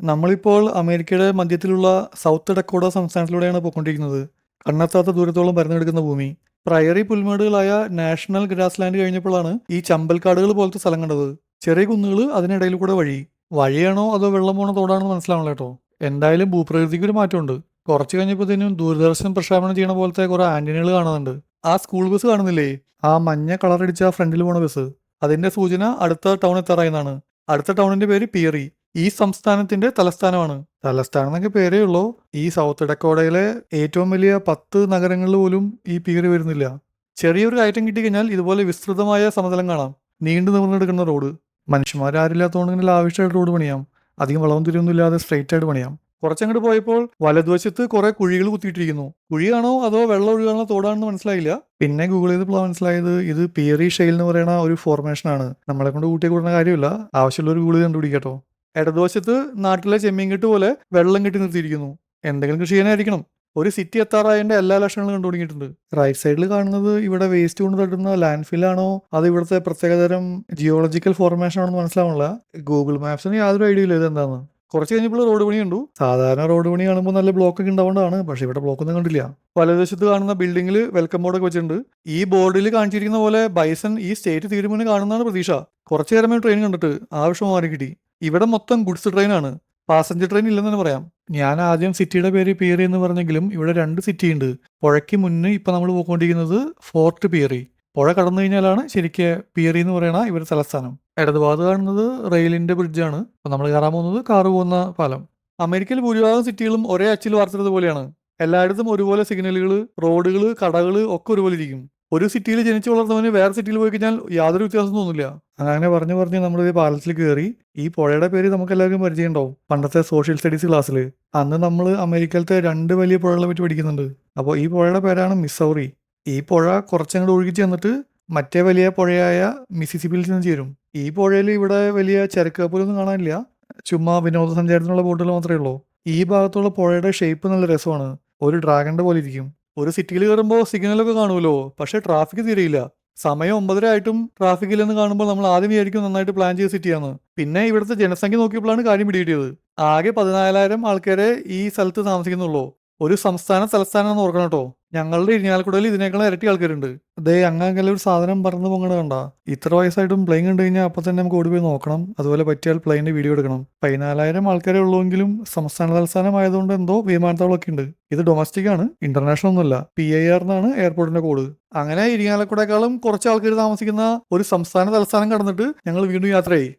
നമ്മളിപ്പോൾ അമേരിക്കയുടെ മധ്യത്തിലുള്ള സൗത്ത് ഡക്കോഡ സംസ്ഥാനത്തിലൂടെയാണ് പോയിക്കൊണ്ടിരിക്കുന്നത്. കണ്ണെത്താത്ത ദൂരത്തോളം പരന്നെടുക്കുന്ന ഭൂമി. പ്രയറി പുൽമേടുകളായ നാഷണൽ ഗ്രാസ് ലാൻഡ് കഴിഞ്ഞപ്പോഴാണ് ഈ ചമ്പൽക്കാടുകൾ പോലത്തെ സ്ഥലം കണ്ടത്. ചെറിയ കുന്നുകൾ അതിനിടയിൽ കൂടെ വഴി. വഴിയാണോ അതോ വെള്ളം പോണ തോടാണോ മനസ്സിലാവണല്ലോ കേട്ടോ. എന്തായാലും ഭൂപ്രകൃതിക്ക് ഒരു മാറ്റമുണ്ട്. കുറച്ച് കഴിഞ്ഞപ്പോഴത്തേനും ദൂരദർശൻ പ്രക്ഷേപണം ചെയ്യണ പോലത്തെ കുറെ ആന്റിനകൾ കാണുന്നുണ്ട്. ആ സ്കൂൾ ബസ് കാണുന്നില്ലേ? ആ മഞ്ഞ കളർ അടിച്ച ഫ്രണ്ടിൽ പോണ ബസ്. അതിന്റെ സൂചന അടുത്ത ടൗൺ എത്താറായെന്നാണ്. അടുത്ത ടൗണിന്റെ പേര് പിയറി. ഈ സംസ്ഥാനത്തിന്റെ തലസ്ഥാനമാണ്. തലസ്ഥാനം എന്നൊക്കെ പേരേ ഉള്ളൂ. ഈ സൗത്ത് ഡക്കോഡയിലെ ഏറ്റവും വലിയ പത്ത് നഗരങ്ങളിൽ പോലും ഈ പേര് വരുന്നില്ല. ചെറിയൊരു കയറ്റം കിട്ടിക്കഴിഞ്ഞാൽ ഇതുപോലെ വിസ്തൃതമായ സമതലം കാണാം. നീണ്ടു നിവർന്നെടുക്കുന്ന റോഡ്. മനുഷ്യന്മാരാരില്ലാത്തതുകൊണ്ട് ഇങ്ങനെ ലാവിഷായിട്ട് റോഡ് പണിയാം. അധികം വളവും തിരിയൊന്നും ഇല്ലാതെ സ്ട്രെയിറ്റ് ആയിട്ട് പണിയാം. കുറച്ചങ്ങോട്ട് പോയപ്പോൾ വലതുവശത്ത് കുറെ കുഴികൾ കുത്തിയിട്ടിരിക്കുന്നു. കുഴിയാണോ അതോ വെള്ളം ഒഴുകാനുള്ള തോടാണെന്ന് മനസ്സിലായില്ല. പിന്നെ ഗൂഗിൾ ചെയ്തപ്പോൾ മനസ്സിലായത് ഇത് പിയറി ഷെയിൽ എന്ന് പറയുന്ന ഒരു ഫോർമേഷൻ ആണ്. നമ്മളെ കൊണ്ട് കൂട്ടിയെ കൂടുന്ന കാര്യമില്ല. ആവശ്യമുള്ള ഒരു ഗൂഗിൾ കണ്ടുപിടിക്കട്ടോ ഇടതുവശത്ത് നാട്ടിലെ ചെമ്മീൻ കിട്ട് പോലെ വെള്ളം കെട്ടി നിർത്തിയിരിക്കുന്നു. എന്തെങ്കിലും കൃഷി ചെയ്യാനായിരിക്കണം. ഒരു സിറ്റി എത്താറായതിന്റെ എല്ലാ ലക്ഷണങ്ങളും കണ്ടു തുടങ്ങിയിട്ടുണ്ട് റൈറ്റ് സൈഡിൽ കാണുന്നത് ഇവിടെ വേസ്റ്റ് കൊണ്ട് തട്ടുന്ന ലാൻഡ് ഫില്ലാണോ അത് ഇവിടുത്തെ പ്രത്യേകതരം ജിയോളജിക്കൽ ഫോർമേഷൻ ആണെന്ന് മനസ്സിലാവണില്ല ഗൂഗിൾ മാപ്സിന് യാതൊരു ഐഡിയ ഇല്ല. ഇത് എന്താന്ന് കുറച്ച് കഴിഞ്ഞപ്പോൾ റോഡ് പണി കണ്ടു സാധാരണ റോഡ് പണി കാണുമ്പോൾ നല്ല ബ്ലോക്ക് ഒക്കെ ഉണ്ടാവേണ്ടതാണ് പക്ഷെ ഇവിടെ ബ്ലോക്ക് ഒന്നും കണ്ടില്ല വലതുവശത്ത് കാണുന്ന ബിൽഡിംഗിൽ വെൽക്കം ബോർഡൊക്കെ വെച്ചിട്ടുണ്ട്. ഈ ബോർഡിൽ കാണിച്ചിരിക്കുന്ന പോലെ ബൈസൺ ഈ സ്റ്റേറ്റ് തീരുമാനം കാണുന്നതാണ് പ്രതീക്ഷ. കുറച്ചു നേരമേ ട്രെയിൻ കണ്ടിട്ട് ആവശ്യം മാറി കിട്ടി. ഇവിടെ മൊത്തം ഗുഡ്സ് ട്രെയിനാണ് പാസഞ്ചർ ട്രെയിൻ ഇല്ലെന്ന് തന്നെ പറയാം. ഞാൻ ആദ്യം സിറ്റിയുടെ പേര് പിയറി എന്ന് പറഞ്ഞെങ്കിലും ഇവിടെ രണ്ട് സിറ്റി ഉണ്ട്. പുഴയ്ക്ക് മുന്നേ ഇപ്പൊ നമ്മൾ പോയിക്കൊണ്ടിരിക്കുന്നത് ഫോർട്ട് പിയറി പുഴ കടന്നു കഴിഞ്ഞാലാണ് ശരിക്ക് പിയറി എന്ന് പറയുന്ന ഇവരുടെ തലസ്ഥാനം ഇടതുഭാഗത്ത് കാണുന്നത് റെയിലിന്റെ ബ്രിഡ്ജാണ് അപ്പൊ നമ്മൾ കയറാൻ പോകുന്നത് കാർ പോകുന്ന പാലം. അമേരിക്കയിൽ ഭൂരിഭാഗം സിറ്റികളും ഒരേ അച്ചിൽ വാർത്തത് പോലെയാണ്. എല്ലായിടത്തും ഒരുപോലെ സിഗ്നലുകൾ റോഡുകൾ കടകൾ ഒക്കെ ഒരുപോലെ ഇരിക്കും. ഒരു സിറ്റിയിൽ ജനിച്ചു വളർന്നവന് വേറെ സിറ്റിയിൽ പോയി കഴിഞ്ഞാൽ യാതൊരു വ്യത്യാസം തോന്നില്ല അങ്ങനെ പറഞ്ഞു പറഞ്ഞ് നമ്മൾ ഈ പാലത്തിൽ കയറി. ഈ പുഴയുടെ പേര് നമുക്ക് എല്ലാവർക്കും പരിചയം ഉണ്ടാവും പണ്ടത്തെ സോഷ്യൽ സ്റ്റഡീസ് ക്ലാസ്സിൽ അന്ന് നമ്മൾ അമേരിക്കയിലത്തെ രണ്ട് വലിയ പുഴകളെ പറ്റി പഠിക്കുന്നുണ്ട്. അപ്പോൾ ഈ പുഴയുടെ പേരാണ് മിസൗറി. ഈ പുഴ കുറച്ചങ്ങോട്ട് ഒഴുകി ചെന്നിട്ട് മറ്റേ വലിയ പുഴയായ മിസിസിപ്പിയിൽ ചെന്ന് ചേരും. ഈ പുഴയിൽ ഇവിടെ വലിയ ചരക്ക് കപ്പലൊന്നും കാണാനില്ല. ചുമ്മാ വിനോദസഞ്ചാരത്തിനുള്ള ബോട്ടുകൾ മാത്രമേ ഉള്ളൂ. ഈ ഭാഗത്തുള്ള പുഴയുടെ ഷേപ്പ് നല്ല രസമാണ്. ഒരു ഡ്രാഗണിന്റെ പോലെ ഇരിക്കും. ഒരു സിറ്റിയിൽ കയറുമ്പോൾ സിഗ്നലൊക്കെ കാണുമല്ലോ. പക്ഷേ ട്രാഫിക് തീരെയില്ല. സമയം ഒമ്പതര ആയിട്ടും ട്രാഫിക് ഇല്ലെന്ന് കാണുമ്പോൾ നമ്മൾ ആദ്യം വിചാരിക്കും നന്നായിട്ട് പ്ലാൻ ചെയ്ത സിറ്റിയാണ് പിന്നെ ഇവിടുത്തെ ജനസംഖ്യ നോക്കിയപ്പോഴാണ് കാര്യം പിടികിട്ടിയത്. ആകെ പതിനാലായിരം ആൾക്കാരെ ഈ സ്ഥലത്ത് താമസിക്കുന്നുള്ളൂ. ഒരു സംസ്ഥാന തലസ്ഥാനം എന്ന് ഓർക്കണം കേട്ടോ. ഞങ്ങളുടെ ഇരിഞ്ഞാലക്കുടയിൽ ഇതിനേക്കാൾ ഇരട്ടി ആൾക്കാരുണ്ട്. ദേ അങ്ങനെ ഒരു സാധനം പറന്ന് പൊങ്ങണ കണ്ട. ഇത്ര വയസ്സായിട്ടും പ്ലെയിൻ കണ്ടു കഴിഞ്ഞാൽ അപ്പൊ തന്നെ നമുക്ക് ഓടിപ്പോയി നോക്കണം. അതുപോലെ പറ്റിയാൽ പ്ലെയിനിന്റെ വീഡിയോ എടുക്കണം. പതിനാലായിരം ആൾക്കാരെ ഉള്ളുവെങ്കിലും സംസ്ഥാന തലസ്ഥാനം ആയതുകൊണ്ട് എന്തോ വിമാനത്താവളമൊക്കെ ഉണ്ട്. ഇത് ഡൊമസ്റ്റിക് ആണ് ഇന്റർനാഷണൽ ഒന്നുമല്ല. പി ഐ ആർ എന്നാണ് എയർപോർട്ടിന്റെ കോഡ് അങ്ങനെ ഇരിങ്ങാലക്കുടേക്കാളും കുറച്ച് ആൾക്കാർ താമസിക്കുന്ന ഒരു സംസ്ഥാന തലസ്ഥാനം കടന്നിട്ട് ഞങ്ങൾ വീണ്ടും യാത്രയായി.